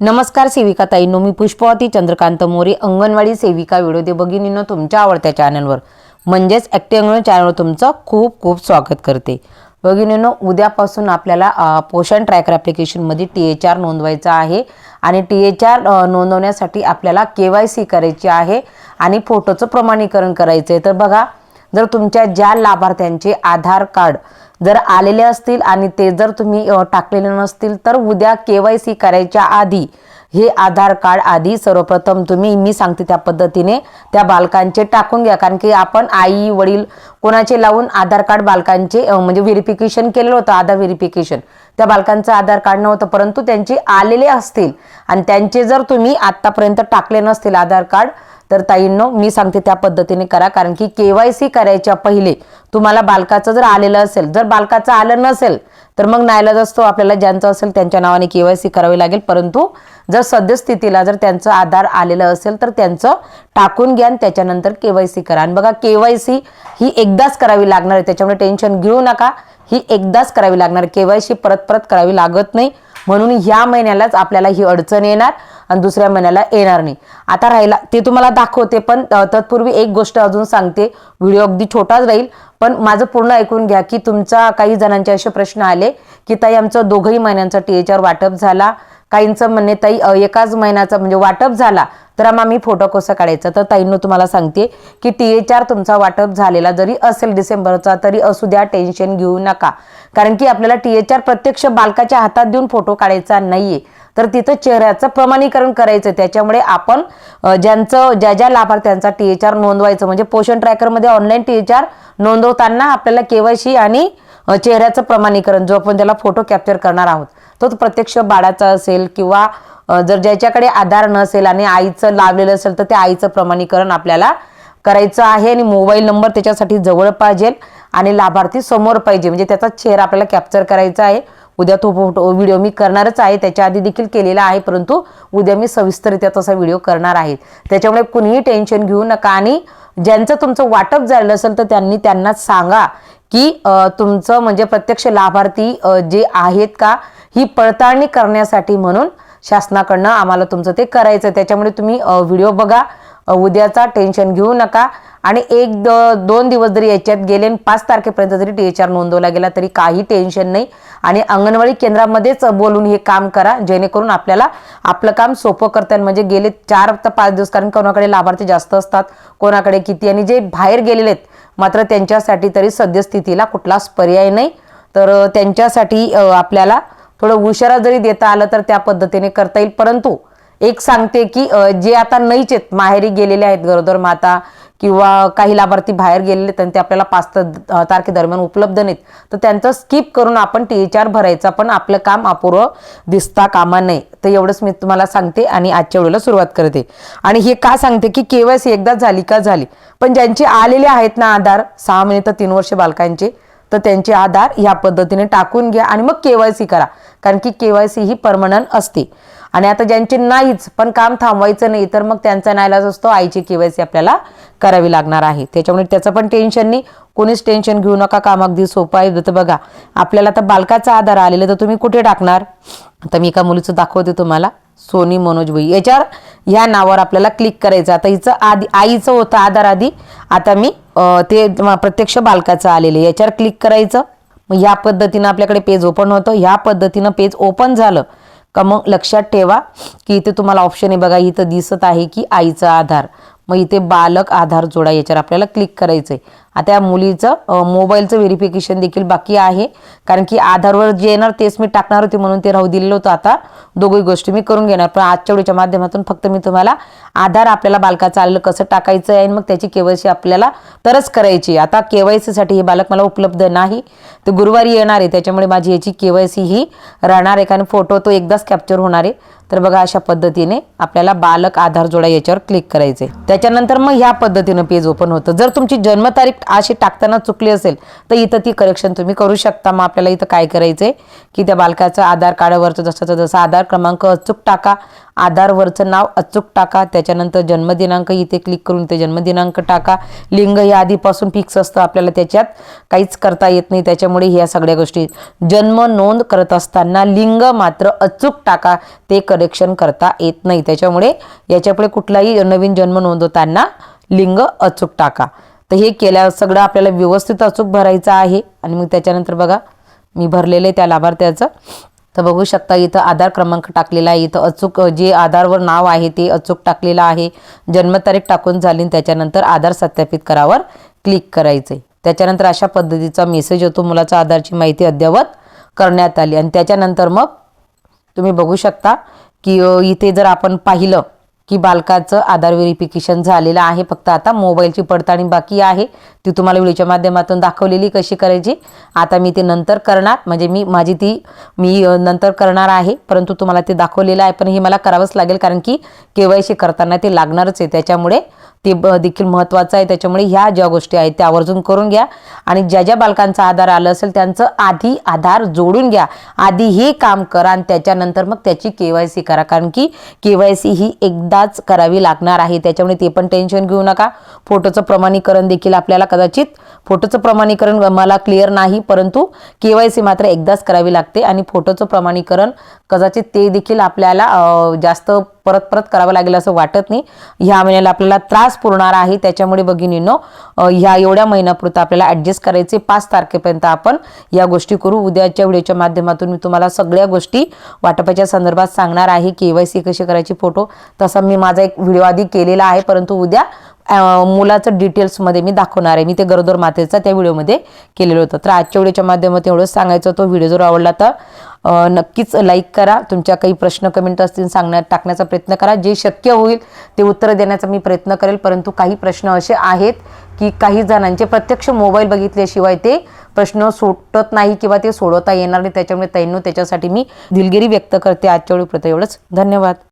नमस्कार सेविका ताईंनो मी पुष्पवती चंद्रकांत मोरे अंगणवाडी सेविका विरोधी दे तुमच्या आवडत्या चॅनलवर. म्हणजेच ॲक्टिव्ह अंगण चॅनलवर तुमचं खूप खूप स्वागत करते. भगिनींनो उद्यापासून आपल्याला पोषण ट्रॅकर ॲप्लिकेशनमध्ये टी एच आर नोंदवायचा आहे आणि टी एच आर नोंदवण्यासाठी आपल्याला के वाय सी करायची आहे आणि फोटोचं प्रमाणीकरण करायचं आहे तर बघा जर तुमच्या ज्या लाभार्थ्यांचे आधार कार्ड जर आलेले असतील आणि ते जर तुम्ही टाकलेले नसतील तर उद्या के वाय सी करायच्या आधी हे आधार कार्ड आधी सर्वप्रथम तुम्ही मी सांगते त्या पद्धतीने त्या बालकांचे टाकून घ्या. कारण की आपण आई वडील कोणाचे लावून आधार कार्ड बालकांचे म्हणजे व्हेरिफिकेशन केलेलं होतं आधार व्हेरिफिकेशन. त्या बालकांचं आधार कार्ड नव्हतं परंतु त्यांचे आलेले असतील आणि त्यांचे जर तुम्ही आत्तापर्यंत टाकले नसतील आधार कार्ड तर ताईंनो मी सांगते त्या पद्धतीने करा. कारण की के वाय सी करायच्या पहिले तुम्हाला बालकाचं जर आलेलं असेल जर बालकाचं आलं नसेल तर मग नायलाज असतो. आपल्याला ज्यांचं असेल त्यांच्या नावाने के वाय सी करावी लागेल. परंतु जर सद्यस्थितीला जर त्यांचं आधार आलेलं असेल तर त्यांचं टाकून घ्या आणि त्याच्यानंतर के वाय सी करा. आणि बघा के वाय सी ही एकदाच करावी लागणार आहे. त्याच्यामुळे टेन्शन घेऊ नका. ही एकदाच करावी लागणार. के वाय सी परत परत करावी लागत नाही. म्हणून ह्या महिन्यालाच आपल्याला ही अडचण येणार. आणि दुसऱ्या महिन्याला येणार नाही. आता राहिला ते तुम्हाला दाखवते पण तत्पूर्वी एक गोष्ट अजून सांगते. व्हिडिओ अगदी छोटाच राहील पण माझं पूर्ण ऐकून घ्या की तुमचा काही जणांचे असे प्रश्न आले की ताई आमचं दोघंही महिन्यांचा टी एच आर वाटप झाला. काहींचं म्हणणे ताई एकाच महिन्याचा म्हणजे वाटप झाला तर मग आम्ही फोटो कसं काढायचा? तर ताईंनो तुम्हाला सांगते की टी एच आर तुमचा वाटप झालेला जरी असेल डिसेंबरचा तरी असू द्या टेन्शन घेऊ नका. कारण की आपल्याला टी एच आर प्रत्यक्ष बालकाच्या हातात देऊन फोटो काढायचा नाहीये. तर तिथं चेहऱ्याचं प्रमाणीकरण करायचं त्याच्यामुळे आपण ज्यांचं ज्या ज्या लाभार्थ्यांचा टी एच आर नोंदवायचं म्हणजे पोषण ट्रॅकरमध्ये ऑनलाईन टी एच आर नोंदवताना आपल्याला केवायसी आणि चेहऱ्याचं प्रमाणीकरण जो आपण त्याला फोटो कॅप्चर करणार आहोत. तो प्रत्यक्ष बाळाचा असेल किंवा जर ज्याच्याकडे आधार नसेल आणि आईचं लावलेलं असेल तर त्या आईचं प्रमाणीकरण आपल्याला करायचं आहे आणि मोबाईल नंबर त्याच्यासाठी जवळ पाहिजे आणि लाभार्थी समोर पाहिजे. म्हणजे त्याचा चेहरा आपल्याला कॅप्चर करायचा आहे. उद्या तो फोटो व्हिडिओ मी करणारच आहे. त्याच्या आधी देखील केलेला आहे परंतु उद्या मी सविस्तररित्या तसा व्हिडिओ करणार आहे. त्याच्यामुळे कुणीही टेन्शन घेऊ नका आणि ज्यांचं तुमचं वाटप झालं असेल तर त्यांनी त्यांना सांगा की तुमचं म्हणजे प्रत्यक्ष लाभार्थी जे आहेत का ही पडताळणी करण्यासाठी म्हणून शासनाकडनं आम्हाला तुमचं ते करायचं आहे. त्याच्यामुळे तुम्ही व्हिडिओ बघा. उद्याचा टेन्शन घेऊ नका. आणि एक द दोन दिवस जरी याच्यात गेले आणि पाच तारखेपर्यंत जरी टी एच आर नोंदवला गेला तरी काही टेन्शन नाही. आणि अंगणवाडी केंद्रामध्येच बोलून हे काम करा. जेणेकरून आपल्याला आपलं काम सोपं करता येईल. म्हणजे गेले चार ते पाच दिवस कारण कोणाकडे लाभार्थी जास्त असतात कोणाकडे किती आणि जे बाहेर गेलेले आहेत मात्र त्यांच्यासाठी तरी सद्यस्थितीला कुठलाच पर्याय नाही. तर त्यांच्यासाठी आपल्याला थोडं उशिरा जरी देता आलं तर त्या पद्धतीने करता येईल. परंतु एक सांगते की जे आता नाहीच आहेत माहेरी गेलेले आहेत गरोदर माता किंवा काही लाभार्थी बाहेर गेलेले तर ते आपल्याला पाच तारखेदरम्यान उपलब्ध नाहीत. तर त्यांचं स्किप करून आपण टी एच आर भरायचा पण आपलं काम अपूर्व दिसता कामा नये. तर एवढंच मी तुम्हाला सांगते आणि आजच्या वेळेला सुरुवात करते. आणि हे का सांगते की केवायसी एकदा झाली का झाली. पण ज्यांचे आलेले आहेत ना आधार सहा महिने तर तीन वर्ष बालकांचे तर त्यांचे आधार ह्या पद्धतीने टाकून घ्या आणि मग केवायसी करा. कारण की केवायसी ही परमनंट असते. आणि आता ज्यांचे नाहीच पण काम थांबवायचं नाही तर मग त्यांचा नायलाज असतो. आईची केवायसी आपल्याला करावी लागणार आहे. त्याच्यामुळे त्याचं पण टेन्शन नाही. कोणीच टेन्शन घेऊ नका. काम अगदी सोपं आहे. तर बघा आपल्याला आता बालकाचा आधार आलेला तर तुम्ही कुठे टाकणार? आता मी एका मुलीचं दाखवते तुम्हाला. सोनी मनोज भुई. याच्यावर ह्या नावावर आपल्याला क्लिक करायचं. आता हिचं आधी आईचं होतं आधार आधी. आता मी ते प्रत्यक्ष बालकाचं आलेलं याच्यावर क्लिक करायचं. मग ह्या पद्धतीनं आपल्याकडे पेज ओपन होतं. ह्या पद्धतीनं पेज ओपन झालं. का मग लक्षात ठेवा की इथे तुम्हाला ऑप्शन आहे बघा इथं दिसत आहे की आईचा आधार. मग इथे बालक आधार जोडा याच्यावर आपल्याला क्लिक करायचं आहे आता या मुलीचं मोबाईलचं व्हेरिफिकेशन देखील बाकी आहे. कारण की आधारवर जे येणार तेच मी टाकणार होते म्हणून ते राहू दिलेलं होतं आता. दोघी गोष्टी मी करून घेणार. पण आजच्या वेळेच्या माध्यमातून फक्त मी तुम्हाला आधार आपल्याला बालकाचं आलेलं कसं टाकायचं आहे आणि मग त्याची केवायसी आपल्याला तरच करायची आता केवायसीसाठी हे बालक मला उपलब्ध नाही. ते गुरुवारी येणार आहे. त्याच्यामुळे माझी याची केवायसी ही राहणार आहे. कारण फोटो तो एकदाच कॅप्चर होणार आहे. तर बघा अशा पद्धतीने आपल्याला बालक आधार जोडा याच्यावर क्लिक करायचे त्याच्यानंतर मग ह्या पद्धतीनं पेज ओपन होतं. जर तुमची जन्मतारीख अशी टाकताना चुकली असेल तर इथं ती करेक्शन तुम्ही करू शकता. मग आपल्याला इथं काय करायचं आहे की त्या बालकाचं आधार कार्डावरचं जसं जसं आधार क्रमांक अचूक टाका आधारवरचं नाव अचूक टाका त्याच्यानंतर जन्मदिनांक इथे क्लिक करून ते जन्मदिनांक टाका. लिंग हे आधीपासून फिक्स असतं आपल्याला त्याच्यात काहीच करता येत नाही. त्याच्यामुळे ह्या सगळ्या गोष्टी. जन्म नोंद करत असताना लिंग मात्र अचूक टाका ते करेक्शन करता येत नाही. त्याच्यामुळे याच्यापुढे कुठलाही नवीन जन्म नोंदवताना लिंग अचूक टाका. तर हे केल्या सगळं आपल्याला व्यवस्थित अचूक भरायचं आहे. आणि मग त्याच्यानंतर बघा मी भरलेलं आहे त्या लाभार्थ्याचं. तर बघू शकता इथं आधार क्रमांक टाकलेला आहे. इथं अचूक जे आधारवर नाव आहे ते अचूक टाकलेलं आहे. जन्मतारीख टाकून झाली आणि त्याच्यानंतर आधार सत्यापित करावर क्लिक करायचं आहे त्याच्यानंतर अशा पद्धतीचा मेसेज येतो. मुलाचा आधारची माहिती अद्ययावत करण्यात आली. आणि त्याच्यानंतर मग तुम्ही बघू शकता की इथे जर आपण पाहिलं की बालकाचं आधार व्हेरिफिकेशन झालेलं आहे. फक्त आता मोबाईलची पडताळणी बाकी आहे. ती तुम्हाला व्हिडिओच्या माध्यमातून दाखवलेली कशी करायची आता मी ते नंतर करणार. म्हणजे मी माझी ती मी नंतर करणार आहे. परंतु तुम्हाला ते दाखवलेलं आहे. पण हे मला करावंच लागेल कारण की के वाय सी करताना ते लागणारच आहे. त्याच्यामुळे ते ब- देखील महत्त्वाचं आहे. त्याच्यामुळे ह्या ज्या गोष्टी आहेत त्या आवर्जून करून घ्या. आणि ज्या ज्या बालकांचा आधार आलं असेल त्यांचं आधी आधार जोडून घ्या. आधी हे काम करा आणि त्याच्यानंतर मग त्याची के वाय सी करा. कारण की के वाय सी ही एकदाच करावी लागणार आहे. त्याच्यामुळे ते पण टेन्शन घेऊ नका. फोटोचं प्रमाणीकरण देखील आपल्याला कदाचित फोटोचं प्रमाणीकरण मला क्लिअर नाही परंतु के वाय सी मात्र एकदाच करावी लागते. आणि फोटोचं प्रमाणीकरण कदाचित ते देखील आपल्याला जास्त परत परत करावं लागेल असं वाटत नाही. ह्या महिन्याला आपल्याला त्रास पुरणार आहे. त्याच्यामुळे भगिनींनो ह्या एवढ्या महिन्यापुरतं आपल्याला ॲडजस्ट करायचे पाच तारखेपर्यंत आपण या गोष्टी करू. उद्याच्या व्हिडिओच्या माध्यमातून मी तुम्हाला सगळ्या गोष्टी वाटपाच्या संदर्भात सांगणार आहे. के वाय सी कशी करायची फोटो तसा मी माझा एक व्हिडिओ आधी केलेला आहे. परंतु उद्या मुलाचं डिटेल्समध्ये मी दाखवणार आहे. मी ते गरोदर मातेचा त्या व्हिडिओमध्ये केलेलं होतं. तर आजच्या व्हिडिओच्या माध्यमातून एवढंच सांगायचं तो व्हिडिओ जर आवडला तर नक्कीच लाईक करा. तुमच्या काही प्रश्न कमेंट असतील सांगण्यात टाकण्याचा प्रयत्न करा. जे शक्य होईल ते उत्तर देण्याचा मी प्रयत्न करेल. परंतु काही प्रश्न असे आहेत की काही जणांचे प्रत्यक्ष मोबाईल बघितल्याशिवाय ते प्रश्न सुटत नाही किंवा ते सोडवता येणार नाही. त्याच्यामुळे तैनू त्याच्यासाठी मी दिलगिरी व्यक्त करते. आजच्या वेळी एवढंच. धन्यवाद.